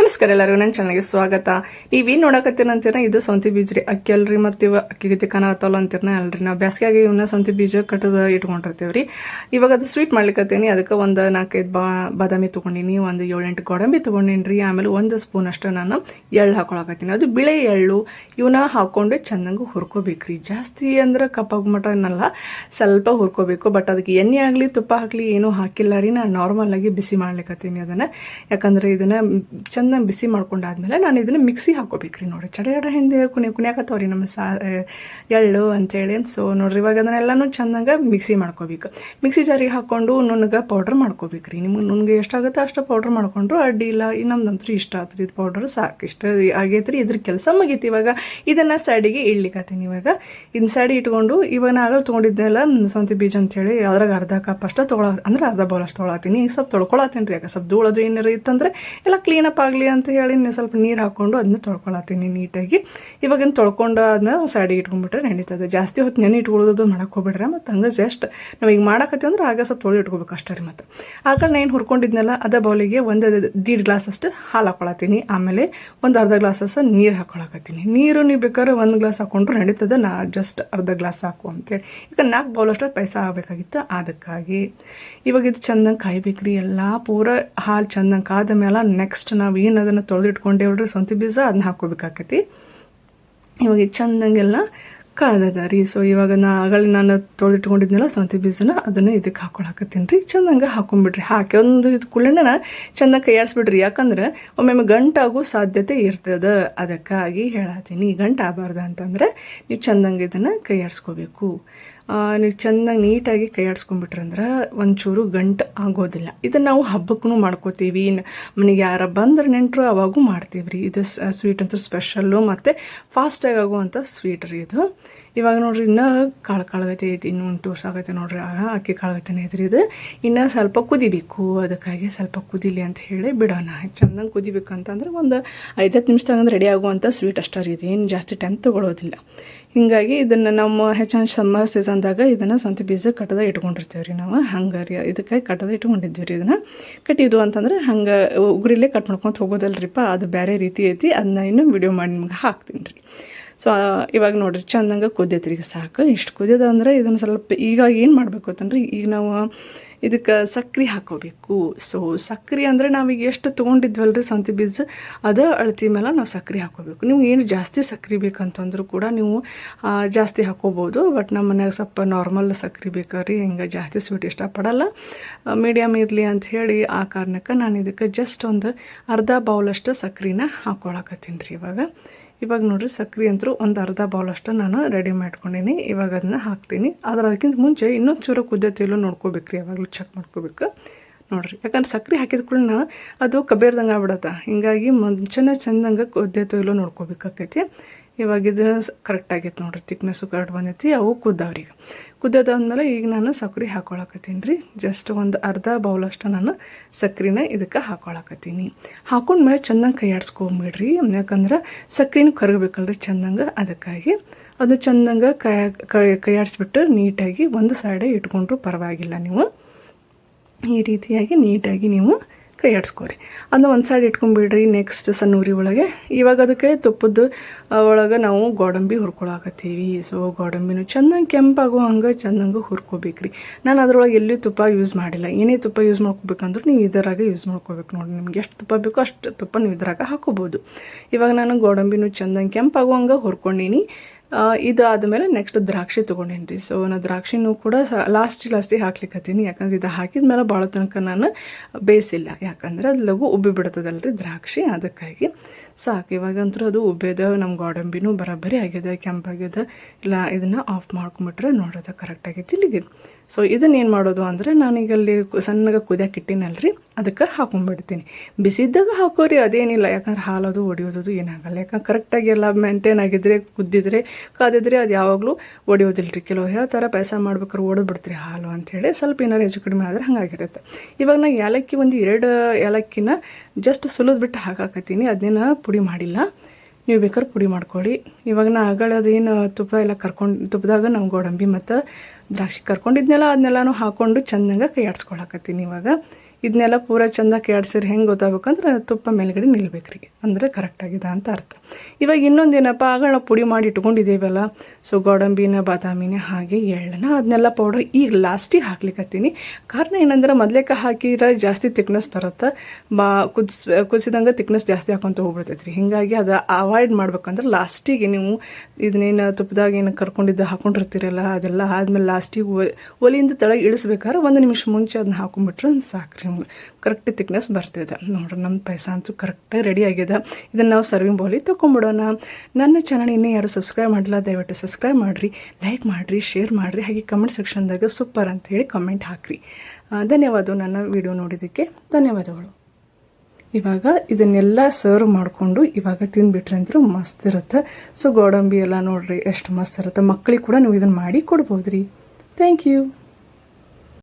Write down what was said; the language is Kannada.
ನಮಸ್ಕಾರ ಎಲ್ಲರಿಗೂ, ನನ್ನ ಚಾನಲ್ಗೆ ಸ್ವಾಗತ. ನೀವೇನು ನೋಡಕತ್ತೀರ ಅಂತೀರ? ಇದು ಸೌಂತಿ ಬೀಜ ರೀ, ಅಕ್ಕಿ ಅಲ್ರಿ ಮತ್ತು ಅಕ್ಕಿ ಗತಿ ಕಾಣತ್ತಲ್ಲ ಅಂತೀರನ ಅಲ್ರಿ, ನಾವು ಬ್ಯಾಸ್ಗ್ಯಾಗ ಇವನ್ನ ಸೌಂತಿ ಬೀಜ ಕಟ್ಟದ ಇಟ್ಕೊಂಡಿರ್ತೀವಿ ರೀ. ಇವಾಗ ಅದು ಸ್ವೀಟ್ ಮಾಡ್ಲಿಕ್ಕತ್ತೀನಿ ಅದಕ್ಕೆ ಒಂದು ನಾಲ್ಕೈದು ಬಾ, ಬಾದಾಮಿ ತೊಗೊಂಡಿನಿ, ಒಂದು ಏಳೆಂಟು ಗೋಡಂಬಿ ತೊಗೊಂಡಿನಿ ರೀ ಆಮೇಲೆ ಒಂದು ಸ್ಪೂನ್ ಅಷ್ಟು ನಾನು ಎಳ್ಳು ಹಾಕೊಳಕತ್ತೀನಿ. ಅದು ಬಿಳೆ ಎಳ್ಳು ಇವನ್ನ ಹಾಕ್ಕೊಂಡು ಚೆನ್ನಾಗಿ ಹುರ್ಕೋಬೇಕ್ರಿ. ಜಾಸ್ತಿ ಅಂದ್ರೆ ಕಪ್ಪಾಗ ಮಟನಲ್ಲ ಸ್ವಲ್ಪ ಹುರ್ಕೋಬೇಕು ಬಟ್ ಅದಕ್ಕೆ ಎಣ್ಣೆ ಆಗಲಿ, ತುಪ್ಪ ಹಾಕಲಿ, ಏನೂ ಹಾಕಿಲ್ಲ ರೀ ನಾನು ನಾರ್ಮಲ್ ಆಗಿ ಬಿಸಿ ಮಾಡ್ಲಿಕ್ಕತ್ತೀನಿ ಅದನ್ನು. ಯಾಕಂದ್ರೆ ಇದನ್ನ ಚೆನ್ನಾಗಿ ಬಿಸಿ ಮಾಡ್ಕೊಂಡಾದ್ಮೇಲೆ ನಾನು ಇದನ್ನ ಮಿಕ್ಸಿ ಹಾಕೋಬೇಕ್ರಿ ನೋಡಿ ಚಡ ಚಡ ಹಿಂದೆ ಕುಣಿ ಕುಣಿಯಾಕತ್ತವ್ರಿ ನಮ್ಮ ಸಾ ಎಳ್ಳು ಅಂತೇಳಿ. ಸೊ ನೋಡ್ರಿ, ಇವಾಗ ಅದನ್ನೆಲ್ಲನೂ ಚೆನ್ನಾಗಿ ಮಿಕ್ಸಿ ಮಾಡ್ಕೋಬೇಕು. ಮಿಕ್ಸಿ ಜಾರಿಗೆ ಹಾಕೊಂಡು ನುಣ್ಣಗೆ ಪೌಡ್ರ್ ಮಾಡ್ಕೋಬೇಕ್ರಿ. ನಿಮ್ಗೆ ನುಣ್ಣಗೆ ಎಷ್ಟಾಗುತ್ತೆ ಅಷ್ಟು ಪೌಡ್ರ್ ಮಾಡ್ಕೊಂಡ್ರು ಅಡ್ಡಿ ಇಲ್ಲ ನಮ್ದಂತೂ ಇಷ್ಟ ಆತ್ರಿ. ಇದು ಪೌಡ್ರ್ ಸಾಕು, ಇಷ್ಟ ಆಗೈತ್ರಿ. ಇದ್ರ ಕೆಲಸ ಮುಗೀತಿ ಇವಾಗ. ಇದನ್ನ ಸೈಡಿಗೆ ಇಡ್ಲಿಕ್ಕತ್ತೀನಿ ಇವಾಗ. ಇನ್ ಸೈಡ್ ಇಟ್ಕೊಂಡು, ಇವಾಗ ನಾನು ತೊಗೊಂಡಿದ್ದೆಲ್ಲ ಸೌಂತಿ ಬೀಜ ಅಂತೇಳಿ, ಅದ್ರಾಗ ಅರ್ಧ ಕಪ್ ಅಷ್ಟು ತೊಗೊಳ, ಅಂದ್ರೆ ಅರ್ಧ ಬೌಲ್ ಅಷ್ಟು ತೊಗೊಳತ್ತೀನಿ ಈಗ ಸ್ವಲ್ಪ ತೊಳ್ಕೊಳತ್ತೀನಿ ರೀ ಯಾಕೆ ಸ್ವಲ್ಪ ಧೂಳದು ಏನಾರು ಇತ್ತಂದ್ರೆ, ಎಲ್ಲ ಕ್ಲೀನಪ್ ಆಗಲಿ ಅಂತ ಹೇಳಿ ನೀವು ಸ್ವಲ್ಪ ನೀರು ಹಾಕ್ಕೊಂಡು ಅದನ್ನ ತೊಳ್ಕೊಳತ್ತೀನಿ ನೀಟಾಗಿ. ಇವಾಗಿನ ತೊಳ್ಕೊಂಡು ಆದ್ಮೇಲೆ ಸೈಡಿಗೆ ಇಟ್ಕೊಂಡ್ಬಿಟ್ರೆ ನಡೀತದೆ. ಜಾಸ್ತಿ ಹೊತ್ತು ನೆನೆ ಇಟ್ಕೊಳ್ಳೋದು ಮಾಡಕ್ಕೆ ಹೋಗ್ಬಿಡ್ರೆ ಮತ್ತು ಹಂಗೆ ಜಸ್ಟ್ ನಾವು ಈಗ ಮಾಡಕತ್ತೀವಿ ಅಂದ್ರೆ ಆಗ ಸ್ವಲ್ಪ ತೊಳಿ ಇಟ್ಕೋಬೇಕು ಅಷ್ಟೇ ರೀ ಮತ್ತು. ಆಗ ನಾನು ಹುರ್ಕೊಂಡಿದ್ನಲ್ಲ, ಅದ ಬೌಲಿಗೆ ಒಂದು ದೀಡ್ ಗ್ಲಾಸ್ ಅಷ್ಟು ಹಾಲು ಹಾಕೊಳತ್ತೀನಿ. ಆಮೇಲೆ ಒಂದು ಅರ್ಧ ಗ್ಲಾಸ್ ಅಷ್ಟು ನೀರು ಹಾಕೊಳಕತ್ತೀನಿ. ನೀರು ನೀವು ಬೇಕಾದ್ರೆ ಒಂದು ಗ್ಲಾಸ್ ಹಾಕೊಂಡ್ರು ನಡೀತದೆ, ನಾ ಜಸ್ಟ್ ಅರ್ಧ ಗ್ಲಾಸ್ ಹಾಕು ಅಂತೇಳಿ. ಈಗ ನಾಲ್ಕು ಬೌಲ್ ಅಷ್ಟು ಪೈಸ ಆಗಬೇಕಾಗಿತ್ತು ಅದಕ್ಕಾಗಿ. ಇವಾಗ ಇದು ಚಂದಂಗೆ ಕಾಯ್ಬೇಕ್ರಿ, ಎಲ್ಲ ಪೂರ ಹಾಲು ಚಂದಂಗೆ ಕಾದ ಮೇಲೆ ನೆಕ್ಸ್ಟ್ ನಾವು ಏನು ಅದನ್ನು ತೊಳೆದಿಟ್ಕೊಂಡೇವ್ರಿ ಸ್ವಂತ ಬೀಜ ಅದನ್ನ ಹಾಕೋಬೇಕಾಕತಿ ಇವಾಗ ಚಂದಂಗೆಲ್ಲ ಕಾದದ ರೀ. ಸೊ ಇವಾಗ ನಾ ಆಗಲಿ ನಾನು ತೊಳೆದಿಟ್ಕೊಂಡಿದ್ನಲ್ಲ ಸೌಂತಿ ಬೀಜನ, ಅದನ್ನು ಇದಕ್ಕೆ ಹಾಕೊಳಕತ್ತೀನಿ ರೀ. ಚಂದಂಗೆ ಹಾಕೊಂಡ್ಬಿಡ್ರಿ ಹಾಕಿ ಒಂದು ಇದು ಕುಳ್ಳೆನ ಚಂದ ಕೈಯಾಡಿಸ್ಬಿಡ್ರಿ. ಯಾಕಂದ್ರೆ ಒಮ್ಮೊಮ್ಮೆ ಗಂಟಾಗೋ ಸಾಧ್ಯತೆ ಇರ್ತದೆ. ಅದಕ್ಕಾಗಿ ಹೇಳತ್ತೀನಿ ಗಂಟು ಆಗಬಾರ್ದು ಅಂತಂದ್ರೆ ನೀವು ಚಂದಂಗೆ ಇದನ್ನು ಕೈಯಾಡಿಸ್ಕೋಬೇಕು. ನೀವು ಚೆಂದಾಗಿ ನೀಟಾಗಿ ಕೈ ಒಂಚೂರು ಗಂಟು ಆಗೋದಿಲ್ಲ. ಇದನ್ನು ನಾವು ಹಬ್ಬಕ್ಕೂ ಮಾಡ್ಕೋತೀವಿ. ಮನೆಗೆ ಯಾರ ಬಂದ್ರೆ ನೆಂಟರು ಅವಾಗೂ ಮಾಡ್ತೀವಿ ರೀ ಇದು ಸ್ವೀಟ್ ಅಂತೂ ಸ್ಪೆಷಲ್ಲು ಮತ್ತು ಫಾಸ್ಟಾಗಿ ಆಗುವಂಥ ಸ್ವೀಟ್ ರೀ ಇದು. ಇವಾಗ ನೋಡ್ರಿ ಇನ್ನೂ ಕಾಳು ಕಾಳಗತೆ ಐತಿ, ಇನ್ನೂ ಒಂದು ತೋರ್ಸ ಆಗತ್ತೆ ನೋಡ್ರಿ. ಆಗ ಅಕ್ಕಿ ಕಾಳಗತೆನೇ ಐತ್ರಿ ಇದು. ಇನ್ನೂ ಸ್ವಲ್ಪ ಕುದಿಬೇಕು. ಅದಕ್ಕಾಗಿ ಸ್ವಲ್ಪ ಕುದಿಲಿ ಅಂತ ಹೇಳಿ ಬಿಡೋಣ. ಚೆನ್ನಾಗಿ ಕುದಿಬೇಕು ಅಂತಂದ್ರೆ ಒಂದು ಐದತ್ತು ನಿಮಿಷದಾಗ ರೆಡಿ ಆಗುವಂಥ ಸ್ವೀಟ್ ಅಷ್ಟೇ ರೀ ಇದು. ಏನು ಜಾಸ್ತಿ ಟೈಮ್ ತೊಗೊಳೋದಿಲ್ಲ. ಹಿಂಗಾಗಿ ಇದನ್ನು ನಮ್ಮ ಹೆಚ್ಚಾನ ಸಮ್ಮರ್ ಸೀಸನ್ದಾಗ ಇದನ್ನು ಸ್ವಂತ ಬೀಜ ಕಟ್ಟದ ಇಟ್ಕೊಂಡಿರ್ತೇವೆ ರೀ ನಾವು. ಹಂಗೆ ರೀ ಇದಕ್ಕೆ ಕಟ್ಟದ ಇಟ್ಕೊಂಡಿದ್ದೀವಿ ರೀ ಇದನ್ನು. ಕಟ್ಟಿದ್ದು ಅಂತಂದ್ರೆ ಹಂಗೆ ಉಗುರಿಲೇ ಕಟ್ ಮಾಡ್ಕೊಂತ ಹೋಗೋದಲ್ರಿಪ್ಪ, ಅದು ಬೇರೆ ರೀತಿ ಐತಿ ಅದನ್ನ ಇನ್ನೂ ವಿಡಿಯೋ ಮಾಡಿ ನಿಮ್ಗೆ ಹಾಕ್ತೀನಿ ರೀ. ಸೊ ಇವಾಗ ನೋಡ್ರಿ, ಚಂದಂಗೆ ಕುದ್ಯತ್ರಿ ಈಗ ಸಾಕು. ಇಷ್ಟು ಕುದ್ಯದ ಅಂದರೆ ಇದನ್ನು ಸ್ವಲ್ಪ ಈಗ ಏನು ಮಾಡಬೇಕು ಅಂತಂದ್ರೆ ಈಗ ನಾವು ಇದಕ್ಕೆ ಸಕ್ರೆ ಹಾಕೋಬೇಕು. ಸೊ ಸಕ್ರೆ ಅಂದರೆ ನಾವೀಗ ಎಷ್ಟು ತೊಗೊಂಡಿದ್ವಲ್ಲ ರೀ ಸಂತಿ ಬೀಜ? ಅದು ಅಳತಿ ಮೇಲೆ ನಾವು ಸಕ್ರೆ ಹಾಕೋಬೇಕು. ನೀವು ಏನು ಜಾಸ್ತಿ ಸಕ್ರೆ ಬೇಕಂತಂದ್ರೂ ಕೂಡ ನೀವು ಜಾಸ್ತಿ ಹಾಕೋಬೋದು. ಬಟ್ ನಮ್ಮ ಮನ್ಯಾಗ ಸ್ವಲ್ಪ ನಾರ್ಮಲ್ ಸಕ್ರೆ ಬೇಕಾರಿ, ಹಿಂಗೆ ಜಾಸ್ತಿ ಸ್ವೀಟ್ ಇಷ್ಟಪಡಲ್ಲ. ಮೀಡಿಯಮ್ ಇರಲಿ ಅಂತ ಹೇಳಿ ಆ ಕಾರಣಕ್ಕೆ ನಾನು ಇದಕ್ಕೆ ಜಸ್ಟ್ ಒಂದು ಅರ್ಧ ಬೌಲಷ್ಟು ಸಕ್ರೆನ ಹಾಕೊಳಕತ್ತೀನಿ ರೀ ಇವಾಗ. ಇವಾಗ ನೋಡ್ರಿ ಸಕ್ರೆ ಅಂತೂ ಒಂದು ಅರ್ಧ ಬೌಲ್ ಅಷ್ಟು ನಾನು ರೆಡಿ ಮಾಡ್ಕೊಂಡಿನಿ. ಇವಾಗ ಅದನ್ನ ಹಾಕ್ತೀನಿ. ಆದ್ರೆ ಅದಕ್ಕಿಂತ ಮುಂಚೆ ಇನ್ನೊಂದು ಚೂರು ನೋಡ್ಕೋಬೇಕು ರೀ ಯಾವಾಗಲೂ ಚೆಕ್ ಮಾಡ್ಕೋಬೇಕು. ನೋಡ್ರಿ. ಯಾಕಂದ್ರೆ ಸಕ್ರೆ ಹಾಕಿದ ಕೂಡ ಅದು ಕಬ್ಬೇರ್ದಂಗೆ ಆಗ್ಬಿಡತ್ತ. ಹಿಂಗಾಗಿ ಮುಂಚೆನೇ ಚಂದಂಗೆ ಕುದ್ದೈತೋ ಇಲ್ಲೋ ನೋಡ್ಕೋಬೇಕಾಕೈತಿ. ಇವಾಗ ಇದು ಕರೆಕ್ಟ್ ಆಗೈತೆ ನೋಡ್ರಿ ತಿಕ್ನೆಸ್ಸು ಕರೆಕ್ಟ್ ಬಂದೈತಿ, ಅವು ಕುದ್ದಾವ್ರಿ ಈಗ. ಕುದ್ದದಾದ್ಮೇಲೆ ಈಗ ನಾನು ಸಕ್ರೆ ಹಾಕೊಳಕತ್ತೀನಿ ರೀ. ಜಸ್ಟ್ ಒಂದು ಅರ್ಧ ಬೌಲಷ್ಟು ನಾನು ಸಕ್ರೆನ ಇದಕ್ಕೆ ಹಾಕೊಳಕತ್ತೀನಿ. ಹಾಕೊಂಡ್ಮೇಲೆ ಚೆನ್ನಾಗಿ ಕೈ ಆಡ್ಸ್ಕೊಂಬಿಡ್ರಿ. ಯಾಕಂದ್ರೆ ಸಕ್ರೆನೂ ಕರಗಬೇಕಲ್ರಿ ಚೆಂದಂಗೆ. ಅದಕ್ಕಾಗಿ ಅದು ಚೆಂದಂಗೆ ಕೈ ಕೈ ಆಡಿಸ್ಬಿಟ್ಟು ನೀಟಾಗಿ ಒಂದು ಸೈಡೇ ಇಟ್ಕೊಂಡ್ರು ಪರವಾಗಿಲ್ಲ ನೀವು. ಈ ರೀತಿಯಾಗಿ ನೀಟಾಗಿ ನೀವು ಕೈ ಆಡಿಸ್ಕೊರಿ ಅದನ್ನ ಒಂದು ಸೈಡ್ ಇಟ್ಕೊಂಡ್ಬಿಡ್ರಿ ನೆಕ್ಸ್ಟ್ ಉರಿ ಒಳಗೆ. ಇವಾಗ ಅದಕ್ಕೆ ತುಪ್ಪದ ಒಳಗೆ ನಾವು ಗೋಡಂಬಿ ಹುರ್ಕೊಳಕತ್ತೀವಿ ಸೊ ಗೋಡಂಬಿನೂ ಚೆನ್ನಾಗಿ ಕೆಂಪಾಗೋ ಹಂಗೆ ಚೆನ್ನಾಗಿ ಹುರ್ಕೋಬೇಕ್ರಿ. ನಾನು ಅದ್ರೊಳಗೆ ಎಲ್ಲಿ ತುಪ್ಪ ಯೂಸ್ ಮಾಡಿಲ್ಲ. ಏನೇ ತುಪ್ಪ ಯೂಸ್ ಮಾಡ್ಕೋಬೇಕಂದ್ರೂ ನೀವು ಇದರಾಗ ಯೂಸ್ ಮಾಡ್ಕೋಬೇಕು ನೋಡಿ ನಿಮ್ಗೆ ಎಷ್ಟು ತುಪ್ಪ ಬೇಕೋ ಅಷ್ಟು ತುಪ್ಪ ನೀವು ಇದರಾಗ ಹಾಕೋಬೋದು. ಇವಾಗ ನಾನು ಗೋಡಂಬಿನೂ ಚೆನ್ನಾಗಿ ಕೆಂಪಾಗೋ ಹಂಗೆ ಹುರ್ಕೊಂಡೀನಿ. ಆ, ಮೇಲೆ ನೆಕ್ಸ್ಟ್ ದ್ರಾಕ್ಷಿ ತೊಗೊಂಡೇನಿ ಸೊ ನಾನು ದ್ರಾಕ್ಷಿನೂ ಕೂಡ ಲಾಸ್ಟ್ ಲಾಸ್ಟಿಗೆ ಹಾಕ್ಲಿಕ್ಕತ್ತೀನಿ ಯಾಕಂದ್ರೆ ಇದು ಹಾಕಿದ ಮೇಲೆ ಭಾಳ ತನಕ ನಾನು ಬೇಯಿಸಿಲ್ಲ. ಯಾಕಂದ್ರೆ ಅದು ಲಘು ಉಬ್ಬಿ ಬಿಡ್ತದಲ್ರಿ ದ್ರಾಕ್ಷಿ ಅದಕ್ಕಾಗಿ ಸಾಕು. ಇವಾಗಂತೂ ಅದು ಉಬ್ಬೇದ ನಮ್ಮ ಗೋಡಂಬಿನೂ ಬರೋಬ್ಬರಿ ಆಗ್ಯದ ಕೆಂಪಾಗ್ಯದ. ಇಲ್ಲ ಇದನ್ನು ಆಫ್ ಮಾಡ್ಕೊಂಬಿಟ್ರೆ ನೋಡೋದು ಕರೆಕ್ಟ್ ಆಗೈತಿ. ಇಲ್ಲಿಗೆ ಸೊ ಇದನ್ನ ಏನು ಮಾಡೋದು ಅಂದರೆ ನಾನೀಗ ಅಲ್ಲಿ ಸಣ್ಣಗೆ ಕುದಿಯಕ್ಕೆ ಇಟ್ಟಿನಲ್ರಿ, ಅದಕ್ಕೆ ಹಾಕೊಂಡ್ಬಿಡ್ತೀನಿ ಬಿಸಿದ್ದಾಗ ಹಾಕೋರಿ, ಅದೇನಿಲ್ಲ. ಯಾಕಂದ್ರೆ ಹಾಲದು ಒಡೆಯೋದು ಏನಾಗಲ್ಲ. ಯಾಕಂದ್ರೆ ಕರೆಕ್ಟಾಗಿ ಎಲ್ಲ ಮೇಂಟೈನ್ ಆಗಿದ್ರೆ, ಕುದ್ದಿದ್ರೆ, ಕಾದಿದ್ರೆ ಅದು ಯಾವಾಗಲೂ ಒಡೆಯೋದಿಲ್ಲ ಕೆಲವು ಯಾವ ಹೇಳ್ತಾರೆ ಪಾಯಸ ಮಾಡ್ಬೇಕಾದ್ರೆ ಓಡೋದ್ಬಿಡ್ತೀರಿ ಬಿಡ್ತೀರಿ ಹಾಲು ಅಂಥೇಳಿ ಸ್ವಲ್ಪ ಏನಾರು ಹೆಚ್ಚು ಕಡಿಮೆ ಆದರೆ ಹಂಗಾಗಿರುತ್ತೆ. ಇವಾಗ ನಾನು ಏಲಕ್ಕಿ ಒಂದು ಎರಡು ಏಲಕ್ಕಿನ ಜಸ್ಟ್ ಸುಲಿದ್ಬಿಟ್ಟು ಹಾಕಾಕತ್ತೀನಿ. ಅದನ್ನೇನು ಪುಡಿ ಮಾಡಿಲ್ಲ. ನೀವು ಬೇಕಾದ್ರೆ ಪುಡಿ ಮಾಡ್ಕೊಳ್ಳಿ. ಇವಾಗ ನಾ ಅದೇನು ತುಪ್ಪ ಎಲ್ಲ ಕರ್ಕೊಂಡು, ತುಪ್ಪದಾಗ ನಾವು ಗೋಡಂಬಿ ಮತ್ತು ದ್ರಾಕ್ಷಿ ಕರ್ಕೊಂಡಿದ್ನೆಲ್ಲ ಅದನ್ನೆಲ್ಲನೂ ಹಾಕ್ಕೊಂಡು ಚೆಂದಂಗೆ ಕೈ ಇವಾಗ. ಇದನ್ನೆಲ್ಲ ಪೂರ ಚಂದ ಕೆಡ್ಸಿರಿ ಹೆಂಗೆ ಗೊತ್ತಾಗಬೇಕಂದ್ರೆ ತುಪ್ಪ ಮೇಲ್ಗಡೆ ನಿಲ್ಬೇಕು ರೀ ಅಂದರೆ ಕರೆಕ್ಟಾಗಿದೆ ಅಂತ ಅರ್ಥ. ಇವಾಗ ಇನ್ನೊಂದು ಏನಪ್ಪ ಆಗ ನಾವು ಪುಡಿ ಮಾಡಿ ಇಟ್ಕೊಂಡಿದ್ದೀವಲ್ಲ ಸೊ ಗೋಡಂಬಿನ, ಬಾದಾಮಿನ ಹಾಗೆ ಎಳ್ಳನ ಅದನ್ನೆಲ್ಲ ಪೌಡರ್ ಈಗ ಲಾಸ್ಟಿಗೆ ಹಾಕ್ಲಿಕ್ಕತ್ತೀನಿ ಕಾರಣ ಏನಂದ್ರೆ ಮೊದಲೇಕ ಹಾಕಿದ್ರೆ ಜಾಸ್ತಿ ತಿಕ್ನೆಸ್ ಬರುತ್ತೆ. ಬಾ, ಕುದಿಸ್, ಕುದಿಸಿದಂಗೆ ತಿಕ್ನೆಸ್ ಜಾಸ್ತಿ ಹಾಕೊಂತ ಹೋಗ್ಬಿಡ್ತೈತಿ ರೀ ಹೀಗಾಗಿ ಅದು ಅವಾಯ್ಡ್ ಮಾಡ್ಬೇಕಂದ್ರೆ ಲಾಸ್ಟಿಗೆ ನೀವು ಇದನ್ನೇನು ತುಪ್ಪದಾಗ ಏನು ಕರ್ಕೊಂಡಿದ್ದು ಹಾಕೊಂಡಿರ್ತೀರಲ್ಲ, ಅದೆಲ್ಲ ಆದ್ಮೇಲೆ ಲಾಸ್ಟಿಗೆ ಒಲಿಯಿಂದ ತಳಗೆ ಇಳಿಸ್ಬೇಕಾದ್ರೆ ಒಂದು ನಿಮಿಷ ಮುಂಚೆ ಅದನ್ನ ಹಾಕೊಂಡ್ಬಿಟ್ರೆ ಸಾಕು ರೀ ಕರೆಕ್ಟ್ ತಿಕ್ನೆಸ್ ಬರ್ತಿದೆ. ನೋಡ್ರಿ ನಮ್ಮ ಪಾಯಸ ಅಂತೂ ಕರೆಕ್ಟಾಗಿ ರೆಡಿ ಆಗಿದೆ. ಇದನ್ನು ನಾವು ಸರ್ವಿಂಗ್ ಬೌಲಿ ತೊಗೊಂಬಿಡೋಣ ನನ್ನ ಚಾನಲ್ ಇನ್ನೂ ಯಾರು ಸಬ್ಸ್ಕ್ರೈಬ್ ಮಾಡಲ್ಲ ದಯವಿಟ್ಟು ಸಬ್ಸ್ಕ್ರೈಬ್ ಮಾಡಿರಿ ಲೈಕ್ ಮಾಡಿರಿ ಶೇರ್ ಮಾಡಿರಿ, ಹಾಗೆ ಕಮೆಂಟ್ ಸೆಕ್ಷನ್ದಾಗ ಸೂಪರ್ ಅಂತ ಹೇಳಿ ಕಮೆಂಟ್ ಹಾಕಿರಿ. ಧನ್ಯವಾದ ನನ್ನ ವಿಡಿಯೋ ನೋಡಿದ್ದಕ್ಕೆ. ಧನ್ಯವಾದಗಳು. ಇವಾಗ ಇದನ್ನೆಲ್ಲ ಸರ್ವ್ ಮಾಡಿಕೊಂಡು ಇವಾಗ ತಿಂದುಬಿಟ್ರೆ ಅಂದ್ರೆ ಮಸ್ತ್ ಇರುತ್ತೆ. ಸೊ ಗೋಡಂಬಿ ಎಲ್ಲ ನೋಡಿರಿ, ಎಷ್ಟು ಮಸ್ತ್ ಇರುತ್ತೆ. ಮಕ್ಕಳಿಗೆ ಕೂಡ ನೀವು ಇದನ್ನು ಮಾಡಿ ಕೊಡ್ಬೋದು ರೀ ಥ್ಯಾಂಕ್ ಯು